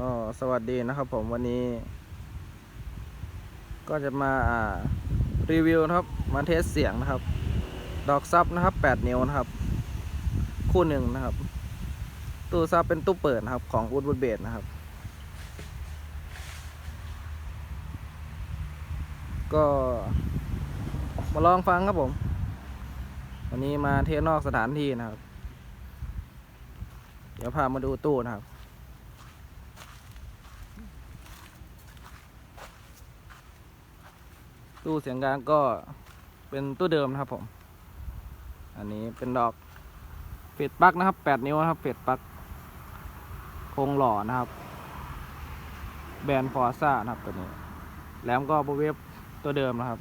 ก็สวัสดีนะครับผมวันนี้ ก็จะมาอ่ารีวิวนะครับ มาเทสเสียงนะครับ ดอกซับนะครับ 8 นิ้วนะครับ คู่หนึ่งนะครับ ตู้ซับเป็นตู้เปิดนะครับของอูดบูดเบดนะครับ ก็มาลองฟังครับผม วันนี้มาเทสนอกสถานที่นะครับ เดี๋ยวพามาดูตู้นะครับ ตู้เสียงกลางก็เป็นตู้เดิมนะครับผม อันนี้เป็นดอกเฟดปักนะครับ 8 นิ้วนะครับเฟดปักโครงหล่อนะครับ แบรนด์ฟอร์ซ่านะครับตัวนี้แหลมก็บเวฟตัวเดิมนะครับ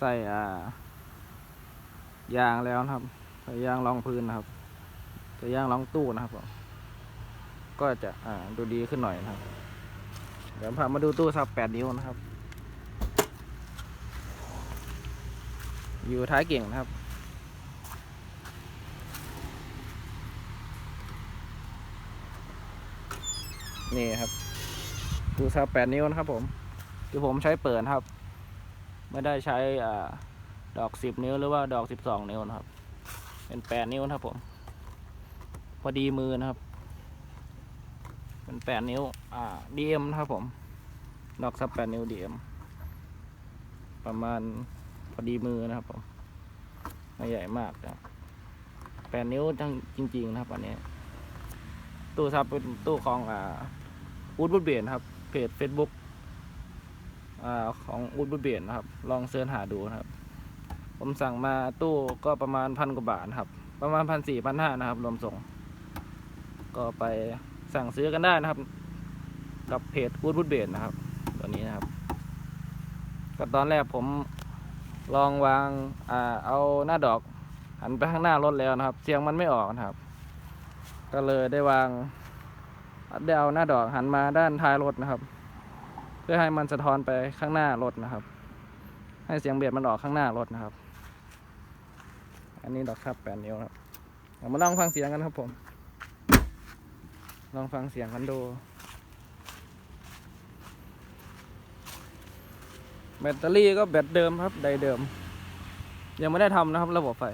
ใส่อ่ายางแล้วนะครับใส่ยางรองพื้นนะครับใส่ยางรองตู้นะครับผมก็จะอ่าดูดีขึ้นหน่อยนะครับ เดี๋ยวพามาดูตู้ซับ8นิ้วนะครับ อยู่ท้ายเก่งนะครับ นี่ครับดูซับแปดนิ้วนะครับผมที่ผมใช้เปิดครับ ไม่ได้ใช้อ่าดอกสิบนิ้วหรือว่าดอกสิบสองนิ้วนะครับ เป็นแปดนิ้วนะครับผม พอดีมือนะครับ เป็นแปดนิ้ว อ่า DM นะครับผม ดอกซับแปดนิ้ว DM ประมาณ พอดีมือนะครับผมไม่ใหญ่มากนะแปดนิ้วทั้งจริง ๆ นะครับอันนี้ ตู้ซับเป็นตู้ของอ่าอูดบูดเบียนครับ เพจ Facebook อ่าของอูดบูดเบียนนะครับ ลองเสิร์ชหาดูนะครับ ผมสั่งมาตู้ก็ประมาณพันกว่าบาทนะครับ ประมาณพันสี่พันห้านะครับ รวมส่ง ก็ไปสั่งซื้อกันได้นะครับ กับเพจอูดบูดเบียนนะครับ ตัวนี้นะครับก็ตอนแรกผม ลองวางอ่าเอาหน้าดอกหันไปข้างหน้ารถแล้วนะครับ เสียงมันไม่ออกนะครับ ก็เลยได้วางได้เอาหน้าดอกหันมาด้านท้ายรถนะครับ เพื่อให้มันสะท้อนไปข้างหน้ารถนะครับ ให้เสียงเบียดมันออกข้างหน้ารถนะครับ อันนี้ดอกครับแปดนิ้วครับมาลองฟังเสียงกันครับผม ลองฟังเสียงกันดู แบตเตอรี่ก็แบตเดิมครับ ไดเดิม ยังไม่ได้ทำนะครับ ระบบไฟ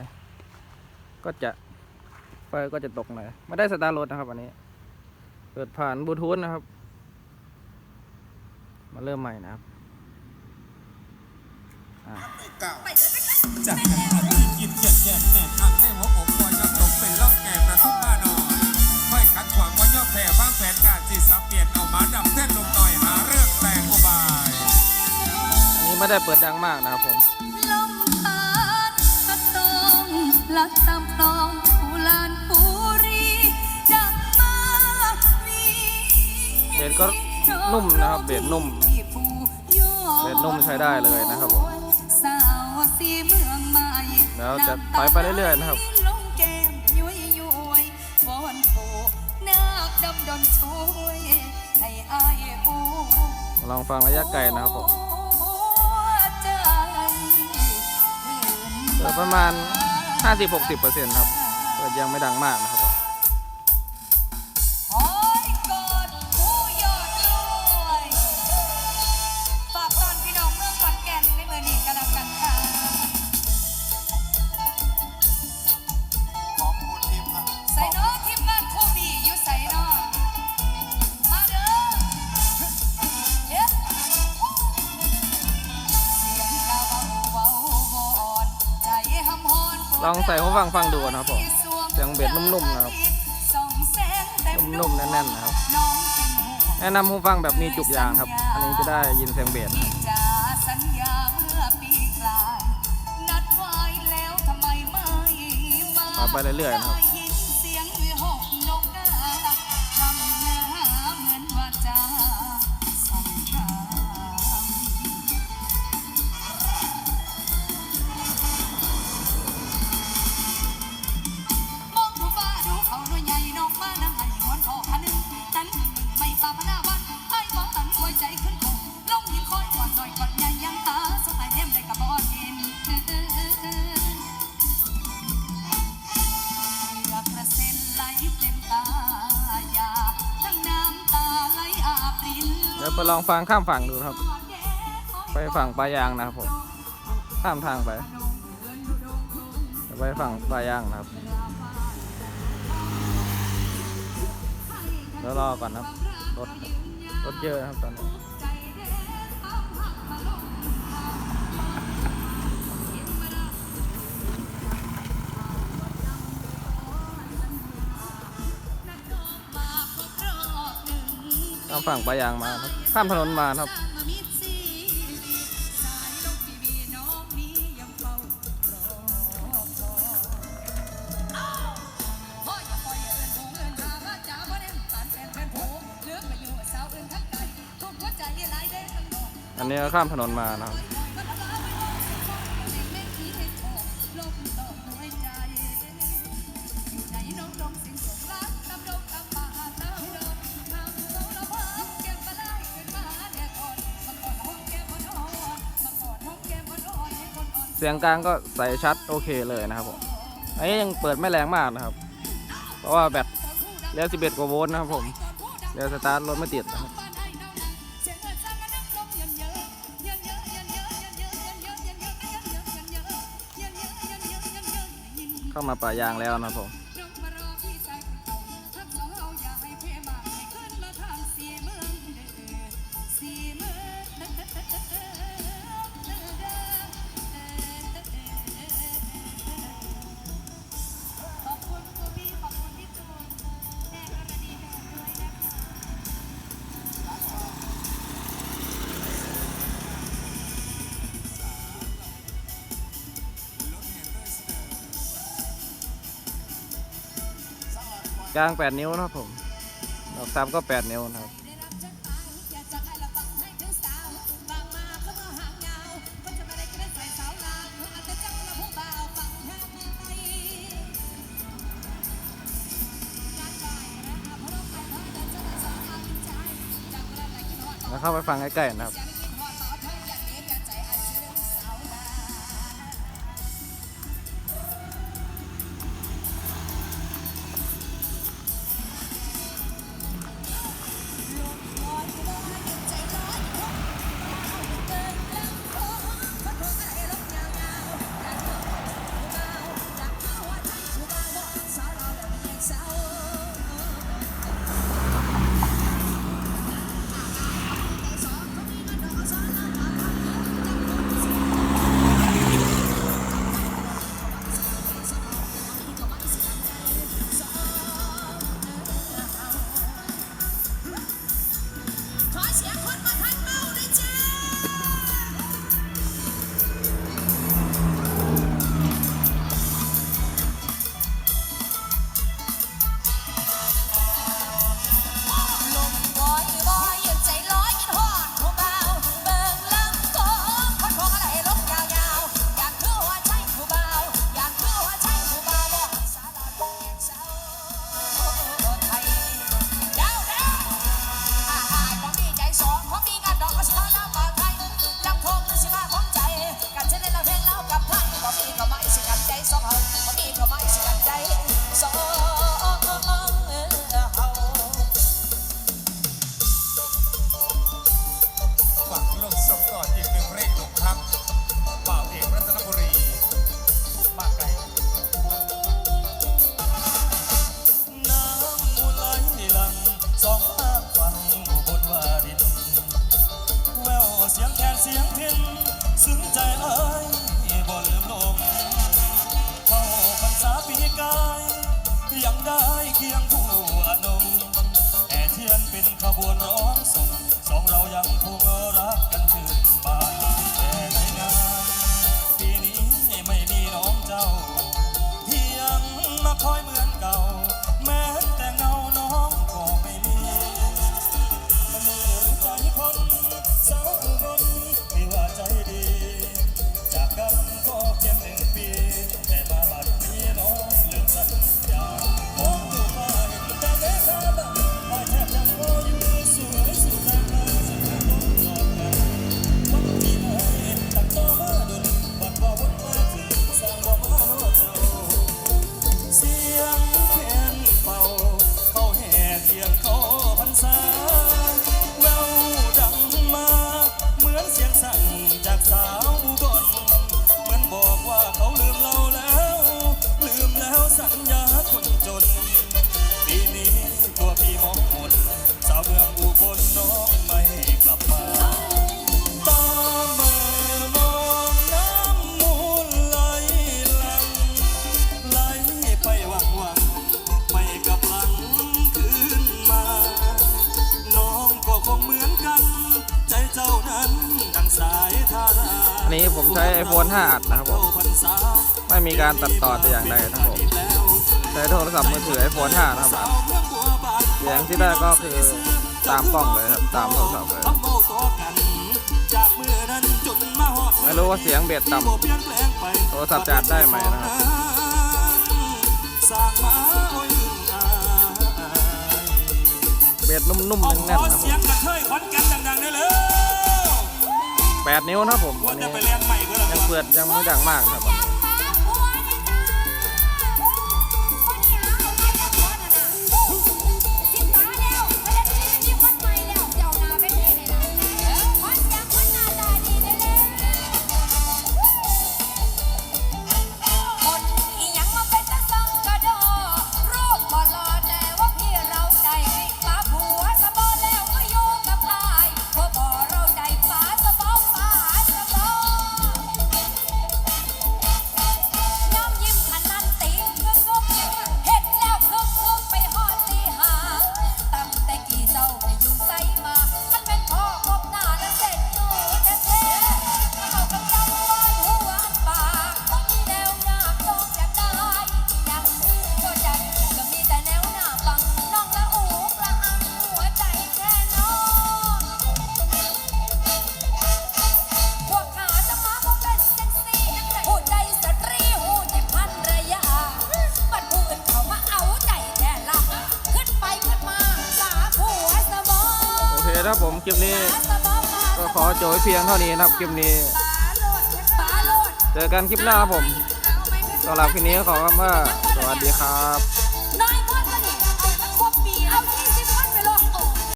ก็จะไฟก็จะตกหน่อยไม่ได้สตาร์ทรถนะครับอันนี้ เปิดผ่านบลูทูธนะครับ มาเริ่มใหม่นะครับจากแผ่นพันธุ์กินเจ็ดแยกแน่นอันได้หัวอกคอยยอมตกเป็นล่องแก่ประทุมมาหน่อยค่อยขัดขวางว่ายอดแผ่วางแผนการจีสับเปลี่ยนเอามาดับแท่นลงหน่อย นนี้ไม่ได้เปิดดังมากนะครับผมลมพานพัดตรงลัดตามคลองผู้ลานผู้รีดังมามีเบสก็นุ่มนะครับเบสนุ่มเบสนุ่มใช้ได้เลยนะครับผมสาวสีเมืองใหม่แล้วจะถอยไปเรื่อยๆนะครับลงแก้มย้อยย้อยวอนโผนาคดำดนช่วยให้อายโอ้ลองฟังระยะไกลนะครับผม ประมาณ 50-60%ครับก็ยังไม่ดังมากนะครับ ลองใส่หูฟังฟังดูนะครับผมเสียงเบสนุ่มๆนะครับนุ่มๆแน่นๆนะครับ แนะนำหูฟังแบบมีจุกยางครับ อันนี้จะได้ยินเสียงเบสนะครับจะสัญญาเมื่อปีกลายนัดไว้แล้วทำไมไม่มาเอาไปเรื่อยๆนะครับ ลองฟังข้ามฝั่งดูครับ ไปฝั่งปลายางนะครับผมข้ามทางไปไปฝั่งปลายางนะครับแล้วรอก่อนนะครับรถรถเยอะครับตอนนี้ามฝั่งปลายางมาครับข้ามถนนมาครับ อันนี้ก็ข้ามถนนมานะครับ สียงกลางก็ใส่ชัดโอเคเลยนะครับผมอันนี้ยังเปิดไม่แรงมากนะครับ เพราะว่าแบตเหลือ11 กว่าโวลต์นะครับผมเดี๋ยวสตาร์ทรถไม่ติดนะครับเข้ามาป่ายางแล้วนะครับผม กลาง 8 นิ้วนะครับผมดอกซ้ำก็ 8 นิ้วนะครับได้รับจากไปอยากจะให้ล ซึ้งใจเอ้ยบ่ลืมลงเข้าพรรษาปีกาย ยังได้เคียงผู้อนงแห่เทียนเป็นขบวนร้องส่งสองเรายังคงรักกัน สัญญาคนจน ปีนี้ตัวพี่มองหมด สาวเมืองอุบลน้องไม่กลับมาตาเมื่มองน้ำมูลไหลหลังไหลไปวังวังไปกับหลังคืนมา น้องก็คงเหมือนกัน ใจเจ้านั้นดังสายทาอันนี้ผมใช้ iPhone 5อัดนะครับผม ไม่มีการตัดต่อแต่อย่างใดครับผม ใช้โทรศัพท์มือถือไอโฟน5นะครับเสียงที่ได้ก็คือตามกล้องเลยครับ ตามโทรศัพท์เลย ไม่รู้ว่าเสียงเบียดต่ำโทรศัพท์จัดได้ไหมนะครับเบียดนุ่มๆแน่นๆนะครับแปดนิ้วนะผมยังเปิดยังไม่ดังมากครับ ครับผมคลิปนี้ก็ขอจบไว้เพียงเท่านี้นะครับคลิปนี้ เจอกันคลิปหน้าครับผมสำหรับคลิปนี้ขอคำว่าสวัสดีครับ